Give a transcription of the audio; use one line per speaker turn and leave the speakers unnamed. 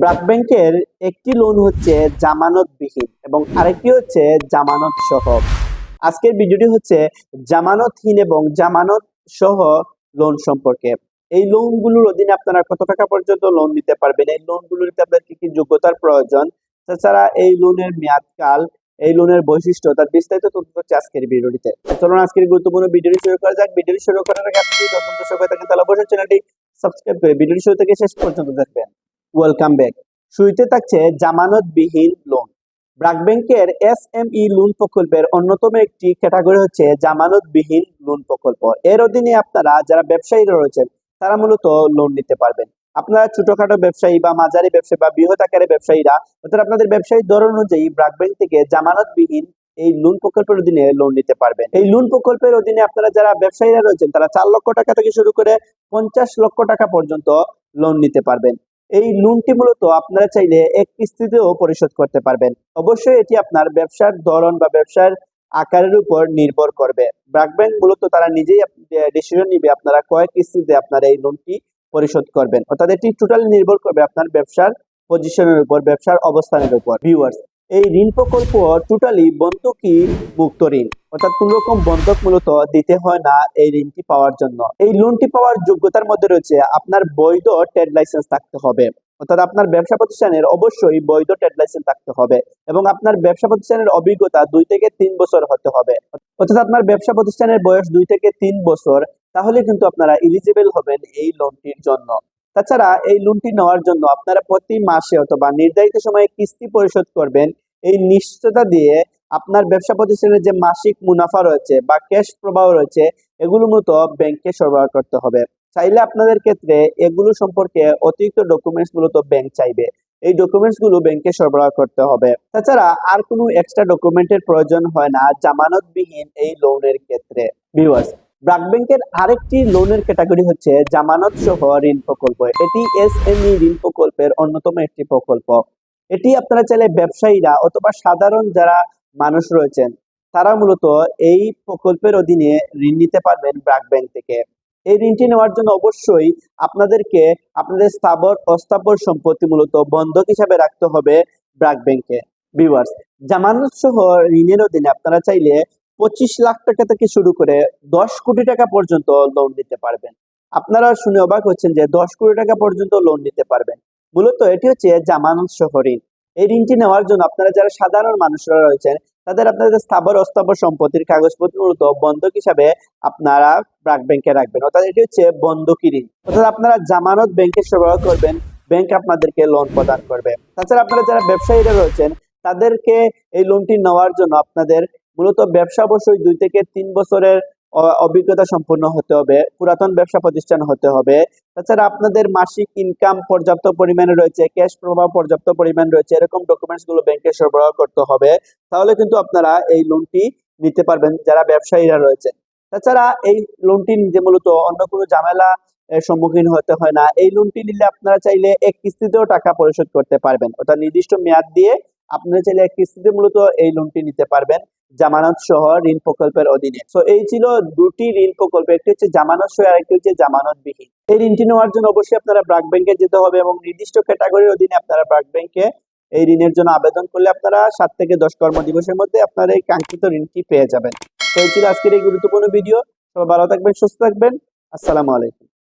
ব্রাক ব্যাংকের একটি লোন হচ্ছে জামানতবিহীন এবং আরেকটি হচ্ছে জামানত সহ আজকের ভিডিওটি হচ্ছে জামানতহীন এবং জামানত সহ লোন সম্পর্কে। এই লোনগুলোর অধীনে আপনারা কত টাকা পর্যন্ত লোন নিতে পারবেন? এই লোনগুলোতে আপনার কি কি যোগ্যতার প্রয়োজন? তাছাড়া এই লোনের মেয়াদকাল, এই লোনের বৈশিষ্ট্য, তার বিস্তারিত তথ্য হচ্ছে আজকের ভিডিওটিতে। চলুন আজকের গুরুত্বপূর্ণ ভিডিওটি শুরু করা যাক। ভিডিওটি শুরু করার আগে আপনি যদি দর্শক হয়ে থাকেন, তাহলে অবশ্যই চ্যানেলটি সাবস্ক্রাইব করে ভিডিওটি শুরু থেকে শেষ পর্যন্ত দেখবেন। ওয়েলকাম ব্যাক শুরুতে থাকছে জামানতবিহীন লোন ব্রাক ব্যাংকের এস এম ই লোন প্রকল্পের অন্যতম একটি ক্যাটাগরি হচ্ছে জামানতবিহীন লোন প্রকল্প। এর অধীনে আপনারা যারা ব্যবসায়ীরা রয়েছেন, তারা মূলত লোন নিতে পারবেন। আপনারা ছোটখাটো ব্যবসায়ী বা মাঝারি ব্যবসায়ী বা বৃহৎ আকারের ব্যবসায়ীরা, অর্থাৎ আপনাদের ব্যবসায়ীর ধরন অনুযায়ী ব্রাক ব্যাংক থেকে জামানতবিহীন এই লোন প্রকল্পের অধীনে লোন নিতে পারবেন। এই লোন প্রকল্পের অধীনে আপনারা যারা ব্যবসায়ীরা রয়েছেন, তারা চার লক্ষ টাকা থেকে শুরু করে পঞ্চাশ লক্ষ টাকা পর্যন্ত লোন নিতে পারবেন। এই লোনটি মূলত আপনারা চাইলে এক কিস্তিতেও পরিশোধ করতে পারবেন। অবশ্যই এটি আপনার ব্যবসার ধরন বা ব্যবসার আকারের উপর নির্ভর করবে। ব্রাক ব্যাংক মূলত তারা নিজেই ডিসিশন নিবে আপনারা কয়েক কিস্তিতে আপনার এই লোনটি পরিশোধ করবেন। অর্থাৎ এটি টোটালি নির্ভর করবে আপনার ব্যবসার পজিশনের উপর, ব্যবসার অবস্থানের উপর। ভিউয়ার্স এই ঋণ প্রকল্প টোটালি বন্ধকি মুক্ত ঋণ। অর্থাৎ কোন রকম বন্ধক মূলত দিতে হয় না এই ঋণটি পাওয়ার জন্য। এই লোনটি পাওয়ার যোগ্যতার মধ্যে রয়েছে আপনার বৈধ ট্রেড লাইসেন্স থাকতে হবে। অর্থাৎ আপনার ব্যবসা প্রতিষ্ঠানের অবশ্যই বৈধ ট্রেড লাইসেন্স থাকতে হবে এবং আপনার ব্যবসা প্রতিষ্ঠানের অভিজ্ঞতা দুই থেকে তিন বছর হতে হবে। অর্থাৎ আপনার ব্যবসা প্রতিষ্ঠানের বয়স দুই থেকে তিন বছর, তাহলে কিন্তু আপনারা এলিজিবল হবেন এই লোনটির জন্য। তাছাড়া এই লোনটি নেওয়ার জন্য আপনারা প্রতি মাসে অথবা নির্ধারিত সময়ে কিস্তি পরিশোধ করবেন। এই নিশ্চয়তা দিয়ে আপনার ব্যবসা প্রতিষ্ঠানের যে মাসিক মুনাফা রয়েছে বা ক্যাশ প্রবাহ রয়েছে, এগুলো মতো ব্যাংকে সরবরাহ করতে হবে। চাইলে আপনাদের ক্ষেত্রে এগুলো সম্পর্কে অতিরিক্ত ডকুমেন্টস মূলত ব্যাংক চাইবে। এই ডকুমেন্টসগুলো ব্যাংকে সরবরাহ করতে হবে। তাছাড়া আর কোনো এক্সট্রা ডকুমেন্টের প্রয়োজন হয় না জামানতবিহীন এই লোনের ক্ষেত্রে। ভিউয়ার্স ব্রাক ব্যাংকের আরেকটি লোনের ক্যাটাগরি হচ্ছে জামানত সহ ঋণ প্রকল্প। এটি এস ঋণ প্রকল্পের অন্যতম একটি প্রকল্প। এটি আপনারা চাইলে ব্যবসায়ীরা অথবা সাধারণ যারা মানুষ রয়েছেন, তারা মূলত এই প্রকল্পের অধীনে ঋণ নিতে পারবেন ব্রাক ব্যাংক থেকে। এই ঋণটি নেওয়ার জন্য অবশ্যই আপনাদেরকে আপনাদের স্থাবর, অস্থাবর সম্পত্তি মূলত বন্ধক হিসাবে রাখতে হবে ব্রাক ব্যাংকে। ভিউয়ার্স, জামানত সহ ঋণের অধীনে আপনারা চাইলে পঁচিশ লাখ টাকা থেকে শুরু করে দশ কোটি টাকা পর্যন্ত লোন নিতে পারবেন। আপনারা শুনে অবাক হচ্ছেন যে দশ কোটি টাকা পর্যন্ত লোন নিতে পারবেন। মূলত এটি হচ্ছে জামানত সহ ঋণ। এই ঋণটি নেওয়ার জন্য আপনারা যারা সাধারণ মানুষরা রয়েছেন, তাদের আপনাদের স্থাবর অস্থাবর সম্পত্তির কাগজপত্র মূলত বন্ধক হিসাবে আপনারা ব্রাক ব্যাংকে রাখবেন। অর্থাৎ এটি হচ্ছে বন্ধকি ঋণ। অর্থাৎ আপনারা জামানত ব্যাংকে সরবরাহ করবেন ব্যাংক আপনাদেরকে লোন প্রদান করবে। তাছাড়া আপনারা যারা ব্যবসায়ীরা রয়েছেন, তাদেরকে এই লোনটি নেওয়ার জন্য আপনাদের মূলত ব্যবসা অবশ্যই দুই থেকে তিন বছরের অভিজ্ঞতা সম্পন্ন হতে হবে, পুরাতন ব্যবসা প্রতিষ্ঠান হতে হবে। তাছাড়া আপনাদের মাসিক ইনকাম পর্যাপ্ত পরিমাণে রয়েছে ক্যাশ প্রবাহ পর্যাপ্ত পরিমাণ রয়েছে, এরকম ডকুমেন্টসগুলো ব্যাংকে সরবরাহ করতে হবে। তাহলে কিন্তু আপনারা এই লোনটি নিতে পারবেন, যারা ব্যবসায়ীরা রয়েছে। তাছাড়া এই লোনটি যে মূলত অন্য কোনো ঝামেলা সম্মুখীন হতে হয় না। এই লোনটি নিলে আপনারা চাইলে এক কিস্তিতেও টাকা পরিশোধ করতে পারবেন। অর্থাৎ নির্দিষ্ট মেয়াদ দিয়ে আপনারা চাইলে কিস্তিতে মূলত এই লোনটি নিতে পারবেন। জামানত সহ ঋণ প্রকল্পের অধীনে। তো এই ছিল দুটি ঋণ প্রকল্প। একটি হচ্ছে জামানত সহ, আরেকটি হচ্ছে জামানত বিহীন এই ঋণটি নেওয়ার জন্য অবশ্যই আপনারা ব্রাক ব্যাংকে যেতে হবে এবং নির্দিষ্ট ক্যাটাগরির অধীনে আপনারা ব্রাক ব্যাংকে এই ঋণের জন্য আবেদন করলে আপনারা সাত থেকে দশ কর্ম দিবসের মধ্যে আপনারা এই কাঙ্ক্ষিত ঋণটি পেয়ে যাবেন। তো, এই ছিল আজকের এই গুরুত্বপূর্ণ ভিডিও। সবাই ভালো থাকবেন, সুস্থ থাকবেন। আসসালামু আলাইকুম।